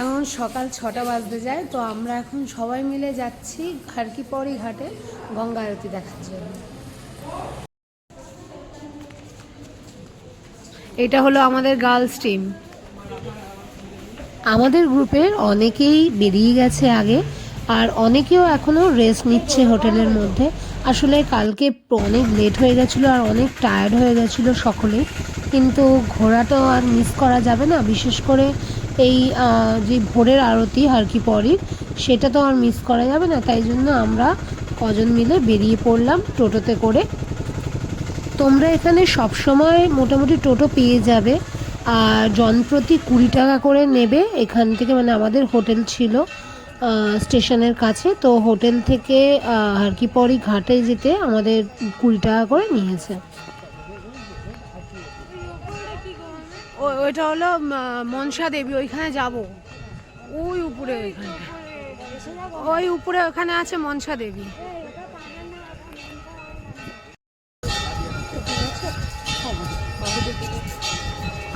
এখন সকাল ছটা বাজতে যায়, তো আমরা এখন সবাই মিলে যাচ্ছি খারকিপড়ি ঘাটে গঙ্গা আরতি দেখার জন্য। এটা হলো আমাদের গার্লস টিম। আমাদের গ্রুপের অনেকেই বেরিয়ে গেছে আগে, আর অনেকেও এখনও রেস্ট নিচ্ছে হোটেলের মধ্যে। আসলে কালকে অনেক লেট হয়ে গেছিল আর অনেক টায়ার্ড হয়ে গেছিল সকলে কিন্তু ঘোরাটা আর মিস করা যাবে না, বিশেষ করে এই যে ভোরের আরতি আর কি পরের সেটা তো আর মিস করা যাবে না, তাই জন্য আমরা কজন মিলে বেরিয়ে পড়লাম টোটোতে করে। তোমরা এখানে সব সময় মোটামুটি টোটো পেয়ে যাবে, আর জনপ্রতি কুড়ি টাকা করে নেবে, এখান থেকে মানে আমাদের হোটেল ছিল স্টেশনের কাছে, তো হোটেল থেকে হারকিপরি ঘাটে যেতে আমাদের কুড়ি টাকা করে নিয়েছে। ওইটা হলো মনসা দেবী, ওইখানে যাব। ওই উপরে ওইখানে। ওই উপরে ওখানে আছে মনসা দেবী।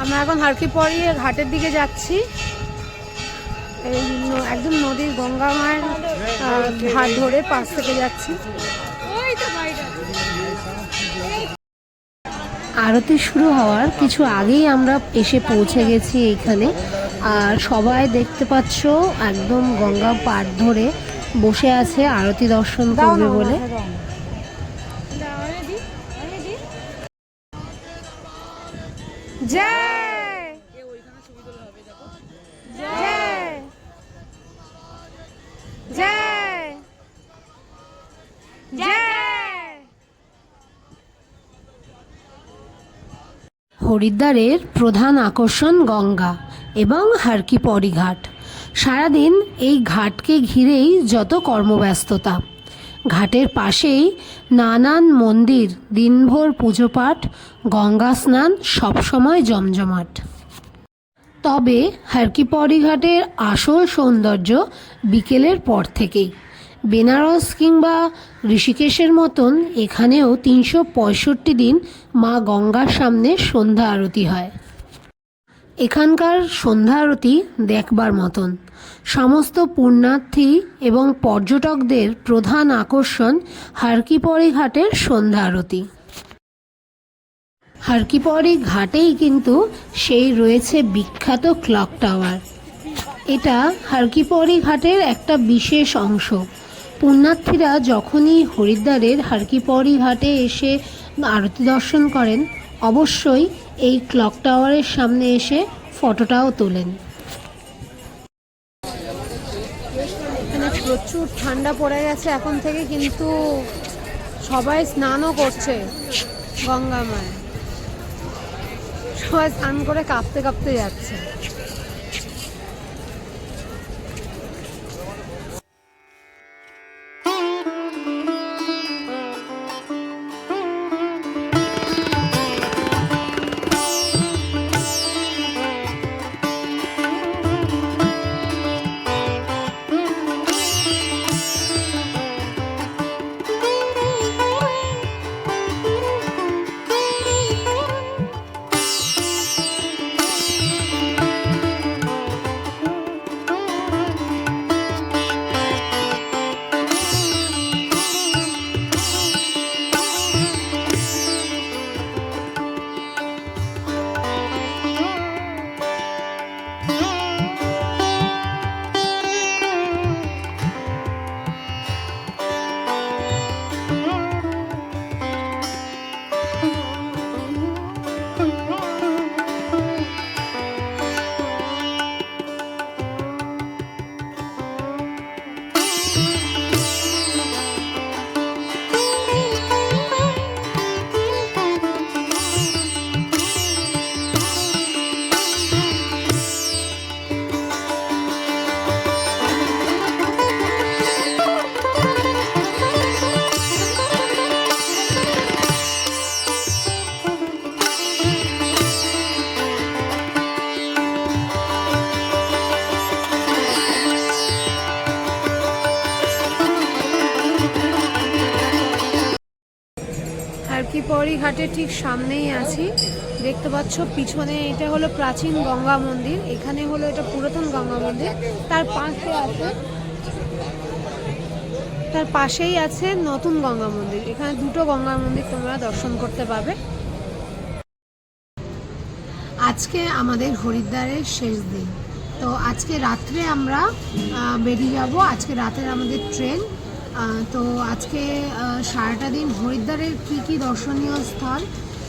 আমরা এখন হারকি পরিয়ে ঘাটের দিকে যাচ্ছি। এই একদম নদীর গঙ্গা মায়ের ঘাট ধরে পাশ থেকে যাচ্ছি। আরতি শুরু হওয়ার কিছু আগেই আমরা এসে পৌঁছে গেছি এইখানে আর সবাই দেখতে পাচ্ছ একদম গঙ্গা পাড় ধরে বসে আছে আরতি দর্শন করবে বলে। হরিদ্বারের প্রধান আকর্ষণ গঙ্গা এবং হারকিপরি ঘাট সারাদিন এই ঘাটকে ঘিরেই যত কর্মব্যস্ততা। ঘাটের পাশেই নানান মন্দির, দিনভর পুজো পাঠ গঙ্গা স্নান সবসময় জমজমাট। তবে হারকিপরি ঘাটের আসল সৌন্দর্য বিকেলের পর থেকেই। বেনারস কিংবা ঋষিকেশের মতন এখানেও তিনশো পঁয়ষট্টি দিন মা গঙ্গার সামনে সন্ধ্যা আরতি হয়। এখানকার সন্ধ্যা আরতি দেখবার মতন। সমস্ত পুণ্যার্থী এবং পর্যটকদের প্রধান আকর্ষণ হারকিপরি ঘাটের সন্ধ্যা আরতি। হারকিপরি ঘাটেই কিন্তু সেই রয়েছে বিখ্যাত ক্লক টাওয়ার। এটা হারকিপরি ঘাটের একটা বিশেষ অংশ। পুণ্যার্থীরা যখনই হরিদ্বারের হারকিপরি ঘাটে এসে আরতি দর্শন করেন, অবশ্যই এই ক্লক টাওয়ারের সামনে এসে ফটোটাও তোলেন। প্রচুর ঠান্ডা পড়ে গেছে এখন থেকে, কিন্তু সবাই স্নানও করছে গঙ্গা মায় সবাই স্নান করে কাঁপতে কাঁপতে যাচ্ছে। হারকিপরি ঘাটের ঠিক সামনেই আছি। দেখতে পাচ্ছ পিছনে এটা হলো প্রাচীন গঙ্গা মন্দির, এখানে হলো এটা পুরাতন গঙ্গা মন্দির। তার পাশে আছে তার পাশেই আছে নতুন গঙ্গা মন্দির। এখানে দুটো গঙ্গা মন্দির তোমরা দর্শন করতে পাবে আজকে আমাদের হরিদ্বারের শেষ দিন। তো আজকে রাত্রে আমরা বেরিয়ে যাব। আজকে রাতের আমাদের ট্রেন। তো আজকে সারাটা দিন হরিদ্বারের কি কি দর্শনীয় স্থল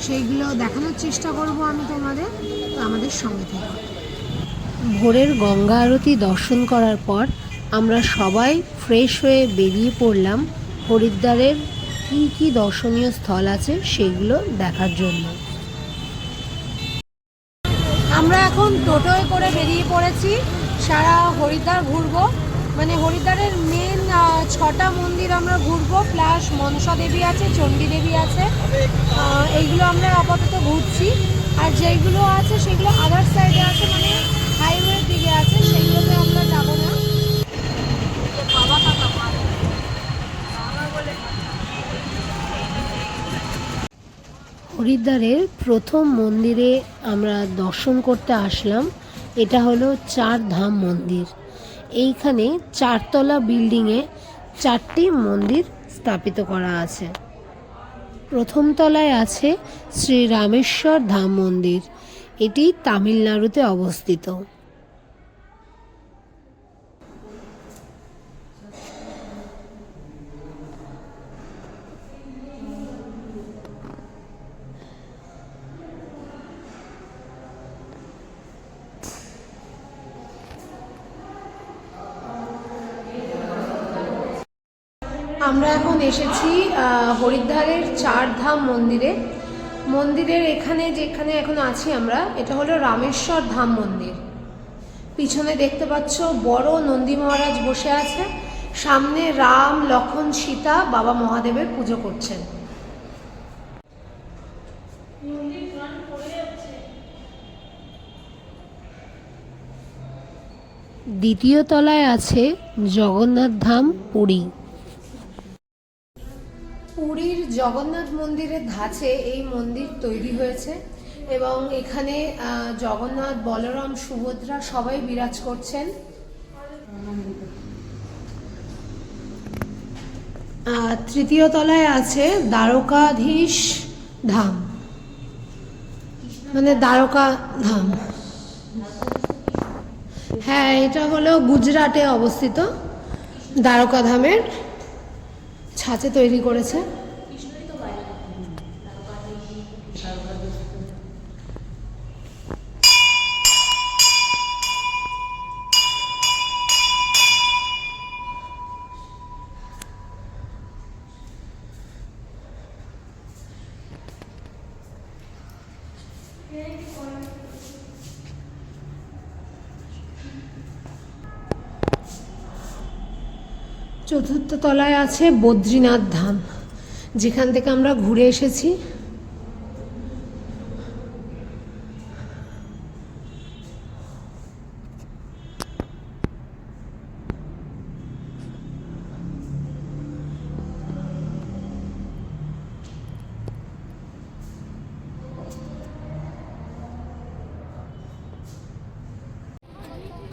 সেইগুলো দেখানোর চেষ্টা করব আমি তোমাদের তো আমাদের সঙ্গে থেকে। ভোরের গঙ্গা আরতি দর্শন করার পর আমরা সবাই ফ্রেশ হয়ে বেরিয়ে পড়লাম হরিদ্বারের কি কি দর্শনীয় স্থল আছে সেগুলো দেখার জন্য। আমরা এখন টোটোয় করে বেরিয়ে পড়েছি সারা হরিদ্বার ঘুরবো। মানে হরিদ্বারের মেন ছটা মন্দির আমরা ঘুরবো প্লাস মনসা দেবী আছে, চণ্ডী দেবী আছে। এইগুলো আমরা আপাতত ঘুরছি। আর যেইগুলো আছে, সেগুলো আদার সাইডে আছে মানে হাইওয়ের দিকে আছে সেইগুলোতে আমরা যাব না। হরিদ্বারের প্রথম মন্দিরে আমরা দর্শন করতে আসলাম। এটা হলো চার ধাম মন্দির। এইখানে চারতলা বিল্ডিংয়ে চারটি মন্দির স্থাপিত করা আছে। প্রথম তলায় আছে শ্রী রামেশ্বর ধাম মন্দির। এটি তামিলনাড়ুতে অবস্থিত। আমরা এখন এসেছি হরিদ্বারের চার ধাম মন্দিরে। মন্দিরের এখানে যেখানে এখন আছি আমরা এটা হলো রামেশ্বর ধাম মন্দির। পিছনে দেখতে পাচ্ছ বড় নন্দী মহারাজ বসে আছে। সামনে রাম লক্ষণ সীতা বাবা মহাদেবের পুজো করছেন। দ্বিতীয় তলায় আছে জগন্নাথ ধাম পুরী। পুরীর জগন্নাথ মন্দিরের ধাঁচে এই মন্দির তৈরি হয়েছে এবং এখানে জগন্নাথ, বলরাম, সুভদ্রা সবাই বিরাজ করছেন। তৃতীয় তলায় আছে দ্বারকাধীশ ধাম। মানে দ্বারকা ধাম। হ্যাঁ এটা হলো গুজরাটে অবস্থিত। দ্বারকা ধামের ছাঁচে তৈরি করেছে। চতুর্থ তলায় আছে বদ্রীনাথ ধাম। যেখান থেকে আমরা ঘুরে এসেছি।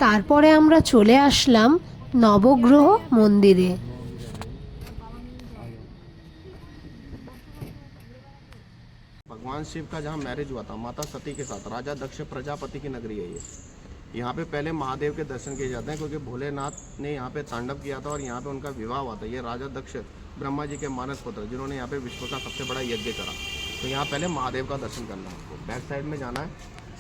তারপরে আমরা চলে আসলাম নবগ্রহ মন্দিরে भगवान शिव का जहाँ मैरिज हुआ था माता सती के साथ राजा दक्ष प्रजापति की नगरी है ये यहाँ पे पहले महादेव के दर्शन किए जाते हैं क्योंकि भोलेनाथ ने यहाँ पे तांडव किया था और यहाँ पे उनका विवाह हुआ था ये राजा दक्ष ब्रह्मा जी के मानस पुत्र जिन्होंने यहाँ पे विश्व का सबसे बड़ा यज्ञ करा तो यहाँ पहले महादेव का दर्शन करना है आपको बैक साइड में जाना है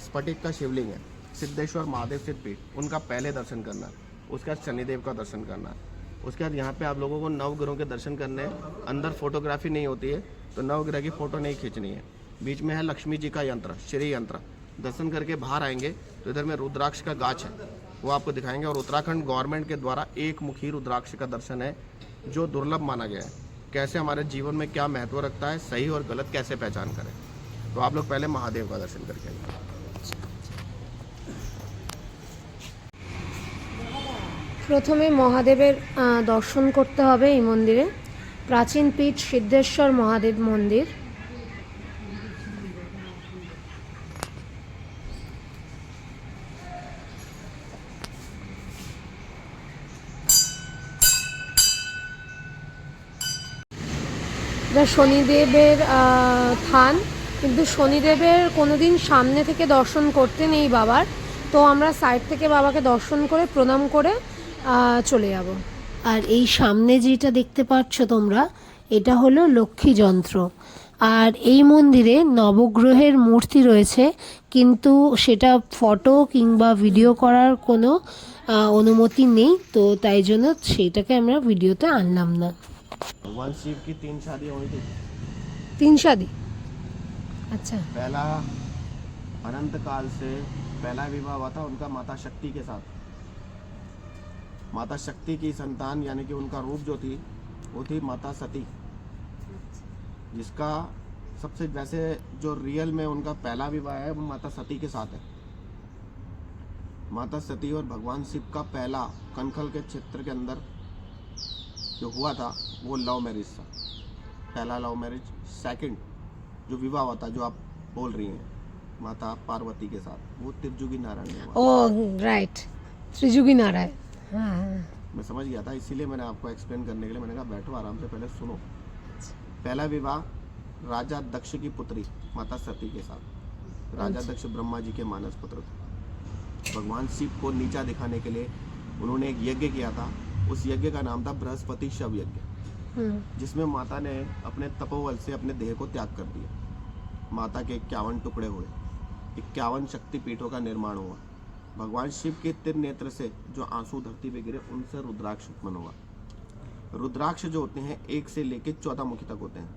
स्फटिक का शिवलिंग है सिद्धेश्वर महादेव सिद्धपीठ उनका पहले दर्शन करना है उसके बाद शनिदेव का दर्शन करना। है उसके बाद यहाँ पे आप लोगों को नवग्रहों के दर्शन करने हैं अंदर फोटोग्राफी नहीं होती है तो नवग्रह की फ़ोटो नहीं खींचनी है। बीच में है लक्ष्मी जी का यंत्र, श्री यंत्र। दर्शन करके बाहर आएँगे तो इधर में रुद्राक्ष का गाछ है, वो आपको दिखाएँगे। और उत्तराखंड गवर्नमेंट के द्वारा एक मुखी रुद्राक्ष का दर्शन है, जो दुर्लभ माना गया है। कैसे हमारे जीवन में क्या महत्व रखता है, सही और गलत कैसे पहचान करें? तो आप लोग पहले महादेव का दर्शन करके প্রথমে মহাদেবের দর্শন করতে হবে এই মন্দিরে। প্রাচীন পীঠ সিদ্ধেশ্বর মহাদেব মন্দির। এটা শনিদেবের থান। কিন্তু শনিদেবের কোনো দিন সামনে থেকে দর্শন করতে নেই বাবার। তো আমরা সাইড থেকে বাবাকে দর্শন করে, প্রণাম করে চলে যাব আর এই সামনে যেটা দেখতে পাচ্ছ তোমরা এটা হলো লক্ষ্মী যন্ত্র আর এই মন্দিরে নবগ্রহের মূর্তি রয়েছে কিন্তু সেটা ফটো কিংবা ভিডিও করার কোনো আহ, অনুমতি নেই তো তাই জন্য সেটাকে আমরা ভিডিওতে আনলাম না भगवान शिव की तीन शादियाँ हुई थी তিন শাদি আচ্ছা पहला अनंत काल से पहला विवाह हुआ था उनका माता शक्ति के साथ माता शक्ति की संतान, यानी कि उनका रूप जो थी, वो थी माता सती। जिसका सबसे, वैसे जो रियल में उनका पहला विवाह है, वो माता सती के साथ है। माता सती और भगवान शिव का पहला कनखल के क्षेत्र के अंदर जो हुआ था, वो लव मैरिज था। पहला लव मैरिज सेकंड जो विवाह हुआ था, जो आप बोल रही हैं, माता पार्वती के साथ, वो Triyugi Narayan oh right oh, Triyugi Narayan हम्म। मैं समझ गया था इसीलिए मैंने आपको एक्सप्लेन करने के लिए मैंने कहा बैठो आराम से पहले सुनो। अच्छा। पहला विवाह राजा दक्ष की पुत्री माता सती के साथ। राजा अच्छा। दक्ष ब्रह्मा जी के मानस पुत्र थे। भगवान शिव को नीचा दिखाने के लिए उन्होंने एक यज्ञ किया था। उस यज्ञ का नाम था बृहस्पति शव यज्ञ। हम्म। जिसमें माता ने अपने तपोवल से अपने देह को त्याग कर दिया। माता के इक्यावन टुकड़े हुए। इक्यावन शक्तिपीठों का निर्माण हुआ। भगवान शिव के तिर नेत्र से जो आंसू धरती पे गिरे उनसे रुद्राक्ष उत्पन्न हुआ रुद्राक्ष जो होते हैं एक से लेके चौदह मुखी तक होते हैं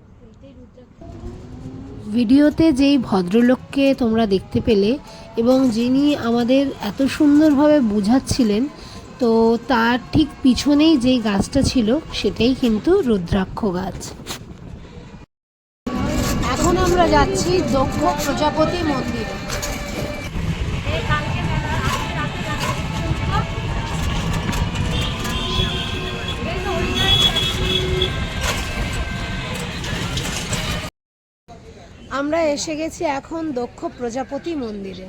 ভিডিওতে যেই ভদ্রলোককে তোমরা দেখতে পেলে এবং যিনি আমাদের এত সুন্দরভাবে বুঝাচ্ছিলেন তো তার ঠিক পিছনেই যেই গাছটা ছিল সেটাই কিন্তু রুদ্রাক্ষ গাছ এখন আমরা যাচ্ছি দক্ষ প্রজাপতি মন্দিরে আমরা এসে গেছি এখন দক্ষ প্রজাপতি মন্দিরে।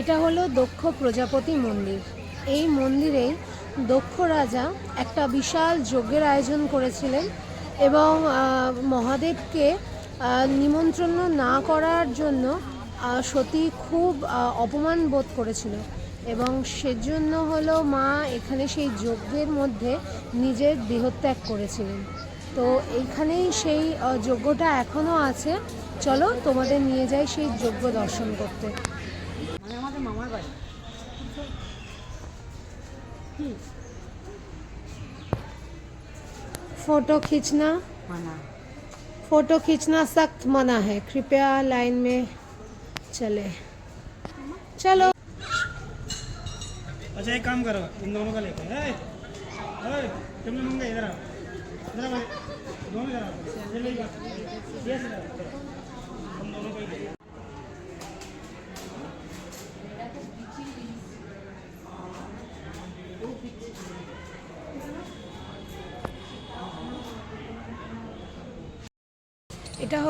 এটা হলো দক্ষ প্রজাপতি মন্দির। এই মন্দিরে দক্ষ রাজা একটা বিশাল যজ্ঞের আয়োজন করেছিলেন এবং মহাদেবকে নিমন্ত্রণ না করার জন্য সতী খুব অপমান বোধ করেছিল এবং সেজন্য হলো মা এখানে সেই যজ্ঞের মধ্যে নিজের দেহত্যাগ করেছিলেন। তো এইখানেই সেই যজ্ঞটা এখনও আছে। চলো তোমাদের নিয়ে যাই সেই যজ্ঞ দর্শন করতে। फ़ोटो खींचना। মানা फ़ोटो खींचना सख्त मना है। कृपया लाइन में चले। चलो। अच्छा एक काम करो इन दोनों का लेते हैं। अरे तुम लोग इधर आओ। इधर आओ दोनों इधर आओ। ये ले ये इधर आओ चलो। हम दोनों को ही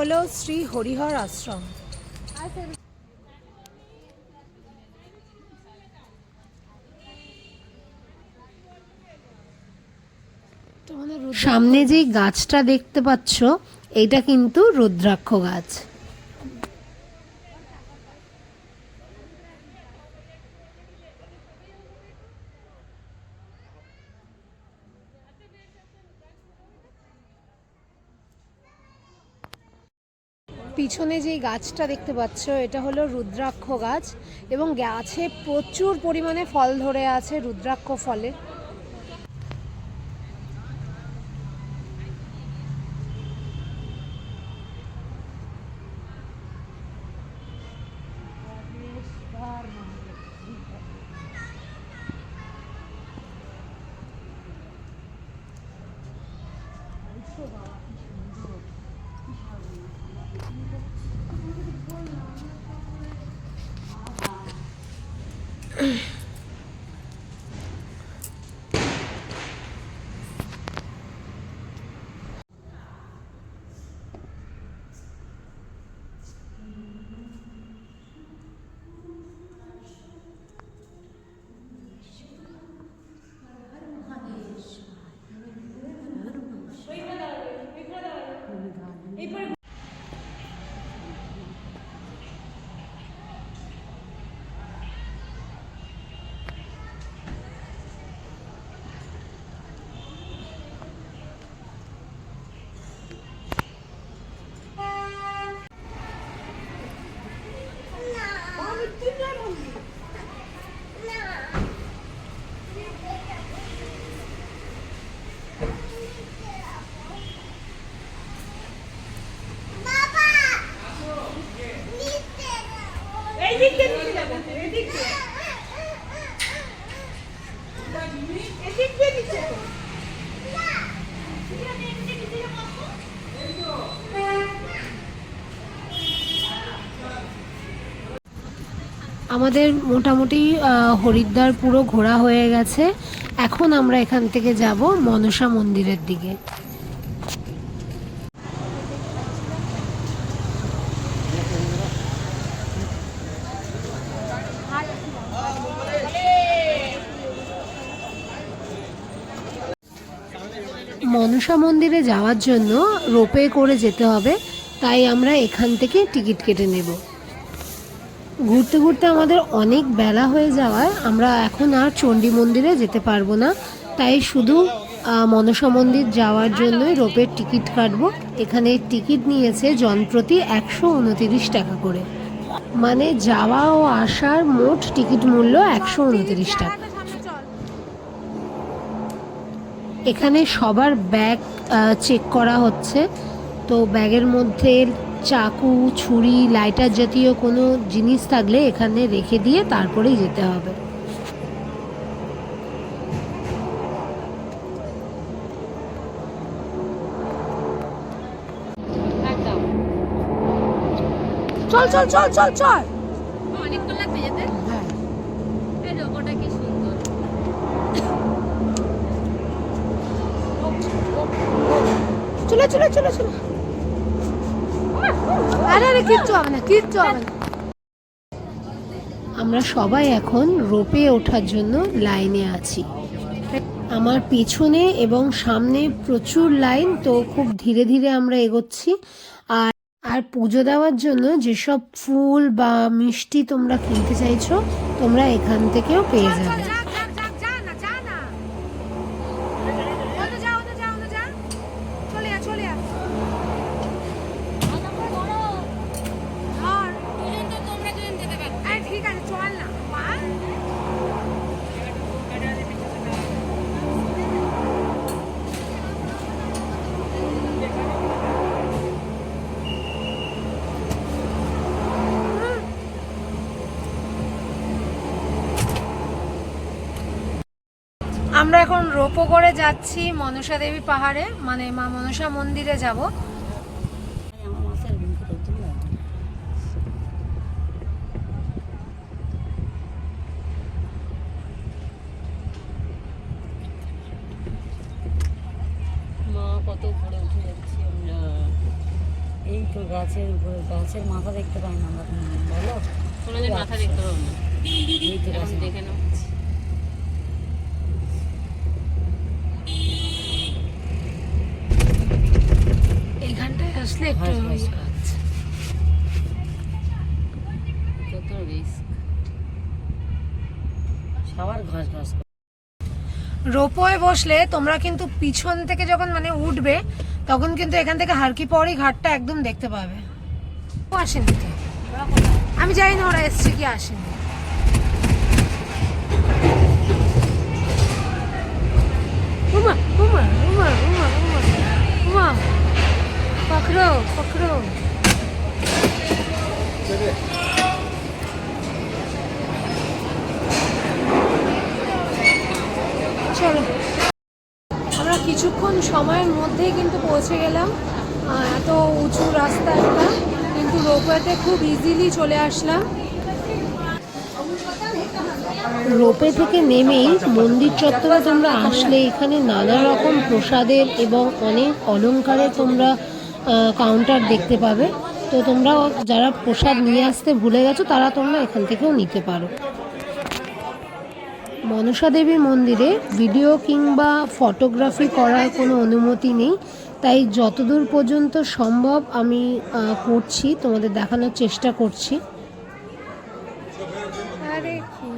হলো শ্রী হরিহর আশ্রম। সামনে যে গাছটা দেখতে পাচ্ছ এটা কিন্তু রুদ্রাক্ষ গাছ। পিছনে যে গাছটা দেখতে পাচ্ছ, এটা হলো রুদ্রাক্ষ গাছ এবং গাছে প্রচুর পরিমাণে ফল ধরে আছে রুদ্রাক্ষ ফলে। আমাদের মোটামুটি হরিদ্বার পুরো ঘোরা হয়ে গেছে। এখন আমরা এখান থেকে যাব মনসা মন্দিরের দিকে। মনসা মন্দিরে যাওয়ার জন্য রোপে করে যেতে হবে, তাই আমরা এখান থেকে টিকিট কেটে নেব। ঘুরতে ঘুরতে আমাদের অনেক বেলা হয়ে যাওয়ায় আমরা এখন আর চণ্ডী মন্দিরে যেতে পারব না। তাই শুধু মনসা মন্দির যাওয়ার জন্যই রোপের টিকিট কাটবো। এখানে টিকিট নিয়েছে জনপ্রতি একশো উনতিরিশ টাকা করে। মানে যাওয়া ও আসার মোট টিকিট মূল্য একশো উনতিরিশ টাকা। এখানে সবার ব্যাগ চেক করা হচ্ছে। তো ব্যাগের মধ্যে চাকু ছুরি লাইটার জাতীয় কোনো জিনিস থাকলে এখানে রেখে দিয়ে তারপরেই যেতে হবে। চল চল চল চল চল। অনেকক্ষণ লাগবে যেতে? হ্যাঁ। এই লোগোটা কি সুন্দর। চলে চলে চলে চলে। আরে, কিচ্ছু হবে না, কিচ্ছু হবে না। আমরা সবাই এখন রোপে ওঠার জন্য লাইনে আছি। আমার পিছনে এবং সামনে প্রচুর লাইন, তো খুব ধীরে ধীরে আমরা এগোচ্ছি। আর আর পুজো দেওয়ার জন্য যেসব ফুল বা মিষ্টি তোমরা কিনতে চাইছো, তোমরা এখান থেকেও পেয়ে যাবে। আমরা এখন রোপো করে যাচ্ছি মনসা দেবী পাহাড়ে মানে মা মনসা মন্দিরে যাব। মা কত উপরে উঠে যাচ্ছি আমরা। এই তো গাছের উপরে গাছের মাথা দেখতে পাই না আমরা বলো? কোনোদিন মাথা দেখতে পাবো না। এই তো এখন দেখে নাও। আসলে একটু ঘাস ঘাস কত রিস্ক সবার ঘাস ঘাস করে। রোপওয়ে বসলে তোমরা কিন্তু পিছন থেকে যখন মানে উঠবে তখন কিন্তু এখান থেকে হারকি পরই ঘাটটা একদম দেখতে পাবে। ও আসেনি তো? আমি জানি না ওরা এসছে কি আসেনি। উমা! পৌঁছে গেলাম। এত উঁচু রাস্তা একটা, কিন্তু রোপওয়েতে খুব ইজিলি চলে আসলাম। রোপে থেকে নেমেই মন্দির চত্বরে তোমরা আসলে, এখানে নানা রকম প্রসাদের এবং অনেক অলংকারে তোমরা কাউন্টার দেখতে পাবে। তো তোমরা যারা প্রসাদ নিয়ে আসতে ভুলে গেছো, তারা তোমরা এখান থেকেও নিতে পারো। মনসা দেবী মন্দিরে ভিডিও কিংবা ফটোগ্রাফি করার কোনো অনুমতি নেই। তাই যতদূর পর্যন্ত সম্ভব আমি করছি তোমাদের দেখানোর চেষ্টা করছি আরে কি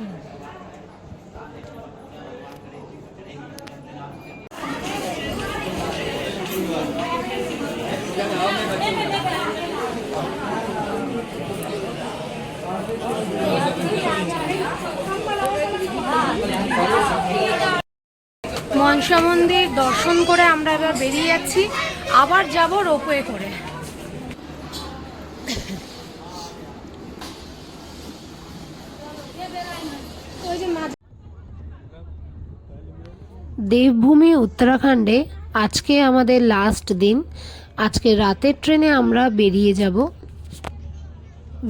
মনসা মন্দির দর্শন করে আমরা এবার বেরিয়ে যাচ্ছি। আবার যাব রোপওয়ে করে। দেবভূমি উত্তরাখণ্ডে আজকে আমাদের লাস্ট দিন। আজকে রাতের ট্রেনে আমরা বেরিয়ে যাব।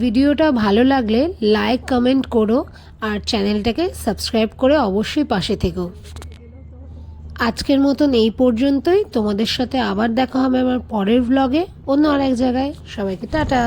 ভিডিওটা ভালো লাগলে লাইক কমেন্ট করো আর চ্যানেলটাকে সাবস্ক্রাইব করে অবশ্যই পাশে থেকো। আজকের মতন এই পর্যন্তই। তোমাদের সাথে আবার দেখা হবে আমার পরের ব্লগে অন্য আর এক জায়গায়। সবাইকে টাটা।